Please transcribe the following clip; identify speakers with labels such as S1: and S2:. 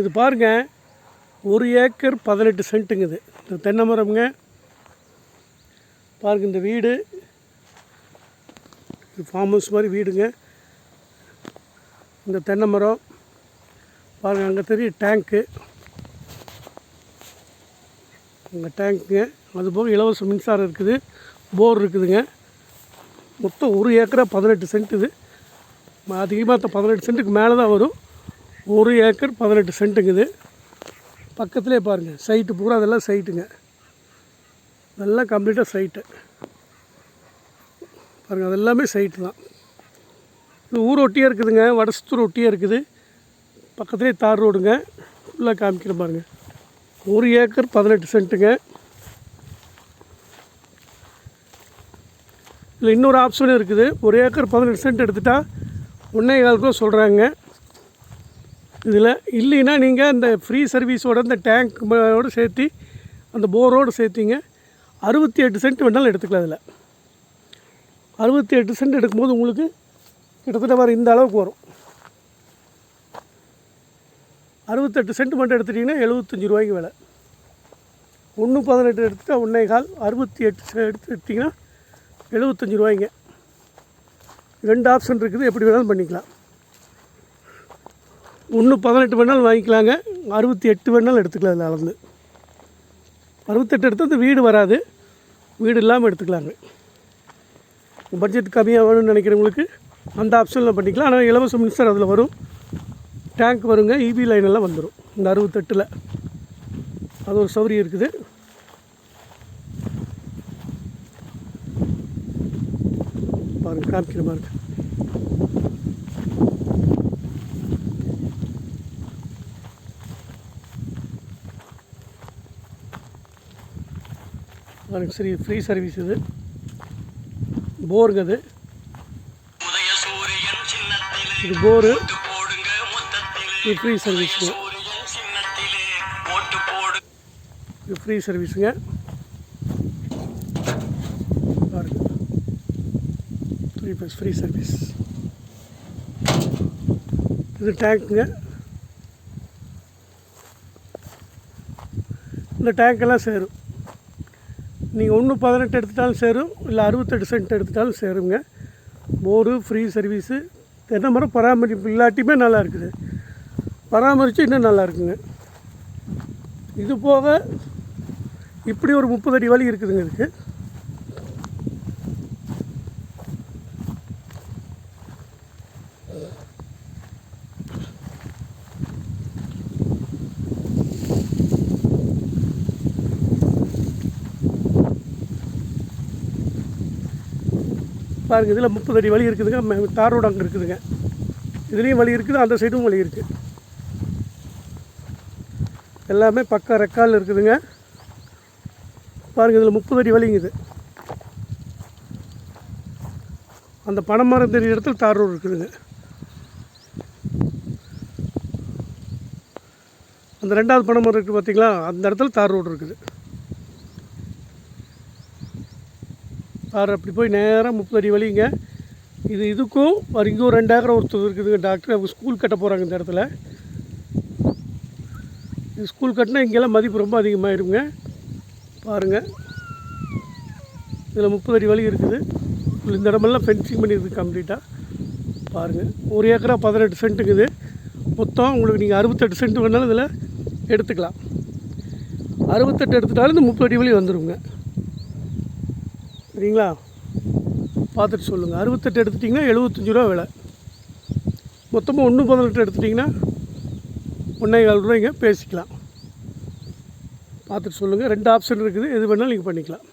S1: இது பாருங்க ஒரு ஏக்கர் பதினெட்டு சென்ட்டுங்க இது இந்த தென்னை மரம்ங்க. பாருங்க இந்த வீடு. இது ஃபார்ம் ஹவுஸ் மாதிரி வீடுங்க. இந்த தென்னை மரம். பாருங்கள் அங்கே தெரிய டேங்க்கு அங்கே டேங்க்குங்க அதுபோக இலவச மின்சாரம் இருக்குது. போர் இருக்குதுங்க. மொத்தம் ஒரு ஏக்கரா பதினெட்டு சென்ட் இது. அதிகமாக பதினெட்டு சென்ட்டுக்கு மேலே தான் வரும். ஒரு ஏக்கர் பதினெட்டு சென்ட்டுங்குது. பக்கத்துலேயே பாருங்கள் சைட்டு பூரா அதெல்லாம் சைட்டுங்க இதெல்லாம் கம்ப்ளீட்டாக சைட்டு பாருங்கள் அதெல்லாமே சைட்டு தான். இது ஊர் ஒட்டியே இருக்குதுங்க வடசத்தூர் ஒட்டியே இருக்குது. பக்கத்துலேயே தார் ரோடுங்க ஃபுல்லாக காமிக்கிறேன் பாருங்கள் ஒரு ஏக்கர் பதினெட்டு சென்ட்டுங்க. இல்லை இன்னொரு ஆப்ஷனும் இருக்குது. ஒரு ஏக்கர் பதினெட்டு சென்ட் எடுத்துட்டால் ஒன்றே கால் சொல்கிறாங்க இதில் இல்லைன்னா நீங்கள் இந்த ஃப்ரீ சர்வீஸோட இந்த டேங்க்கோடு சேர்த்து அந்த போரோடு சேர்த்திங்க. அறுபத்தி எட்டு சென்ட் வேணாலும் எடுத்துக்கலாம் அதில் அறுபத்தி எட்டு சென்ட் எடுக்கும்போது உங்களுக்கு கிட்டத்தட்ட வர இந்த அளவுக்கு வரும். அறுபத்தெட்டு சென்ட் மட்டும் எடுத்துட்டிங்கன்னா எழுபத்தஞ்சி ரூபாய்க்கு விலை. ஒன்று பதினெட்டு எடுத்துட்டால் ஒன்றே கால். அறுபத்தி எட்டு எடுத்து எடுத்திங்கன்னா எழுபத்தஞ்சி ரூபாய்ங்க. ரெண்டு ஆப்ஷன் இருக்குது. எப்படி வேணாலும் பண்ணிக்கலாம். ஒன்று பதினெட்டு வேணாலும் வாங்கிக்கலாங்க. அறுபத்தி எட்டு வேணாலும் எடுத்துக்கலாம் அதில் அளந்து. அறுபத்தெட்டு எடுத்து அந்த வீடு வராது. வீடு இல்லாமல் எடுத்துக்கலாங்க. பட்ஜெட் கம்மியாக வேணும்னு நினைக்கிறவங்களுக்கு அந்த ஆப்ஷனில் பண்ணிக்கலாம். ஆனால் இலவச மின்சாரம் அதில் வரும். டேங்க் வருங்க. இபி லைன் எல்லாம் வந்துடும் இந்த அறுபத்தெட்டில். அது ஒரு சௌரியம் இருக்குது. பாருங்கள் காமிக்கிற பாருங்கள் பாருங்க சரி ஃப்ரீ சர்வீஸ் இது. போருங்க அது. இது போரு. இது ஃப்ரீ சர்வீஸுங்க இது. ஃப்ரீ சர்வீஸுங்க பாருங்க. த்ரீ ப்ளஸ் ஃப்ரீ சர்வீஸ் இது டேங்க்குங்க இந்த டேங்க்கெல்லாம் சேரும். நீங்கள் ஒன்று பதினெட்டு எடுத்துட்டாலும் சேரும் இல்லை அறுபத்தெட்டு சென்ட் எடுத்துட்டாலும் சேருங்க. போரு ஃப்ரீ சர்வீஸு தென்னை மரம் பராமரிப்பு இல்லாட்டியுமே நல்லா இருக்குது. பராமரித்து இன்னும் நல்லா இருக்குங்க. இது போக இப்படி ஒரு முப்பது அடி வழி இருக்குதுங்க இதுக்கு. பாருங்க இதில் முப்பது அடி வழி இருக்குதுங்க. தார் ரோடு அங்கே இருக்குதுங்க. இதுலேயும் வழி இருக்குது அந்த சைடும் வழி இருக்குது எல்லாமே பக்கம் ரெக்கால் இருக்குதுங்க. பாருங்கள் இதில் முப்பது அடி வழிங்குது அந்த பனைமரம் தெரியுற இடத்துல தார் ரோடு இருக்குதுங்க. அந்த ரெண்டாவது பனைமரம் இருக்குது பார்த்தீங்களா அந்த இடத்துல தார் ரோடு இருக்குது. தார் அப்படி போய் நேராக முப்பது அடி வலிங்க இது இதுக்கும் ஒரு இங்கே ஒரு ரெண்டு ஏக்கர் ஒருத்தர் இருக்குதுங்க டாக்டர் அவங்க ஸ்கூல் கட்ட போகிறாங்க இந்த இடத்துல. இது ஸ்கூல் கட்டினா இங்கெல்லாம் மதிப்பு ரொம்ப அதிகமாகிடுங்க பாருங்கள் இதில் முப்பது அடி வழி இருக்குது. இந்த இடமெல்லாம் ஃபென்சிங் பண்ணியிருக்கு கம்ப்ளீட்டாக பாருங்கள் ஒரு ஏக்கரா பதினெட்டு சென்ட்டுங்குது மொத்தம் உங்களுக்கு நீங்கள் அறுபத்தெட்டு சென்ட் வேணாலும் இதில் எடுத்துக்கலாம். அறுபத்தெட்டு எடுத்துட்டாலும் இந்த முப்பது அடி வழி வந்துருங்க. சரிங்களா? பார்த்துட்டு சொல்லுங்கள் அறுபத்தெட்டு எடுத்துட்டிங்கன்னா எழுபத்தஞ்சி ரூபா விலை. மொத்தமாக ஒன்று பதினெட்டு எடுத்துட்டிங்கன்னா ஒன்றே கால் ரூபாய்ங்க. பேசிக்கலாம். பார்த்துட்டு சொல்லுங்கள் ரெண்டு ஆப்ஷன் இருக்குது. எது வேணாலும் நீங்கள் பண்ணிக்கலாம்.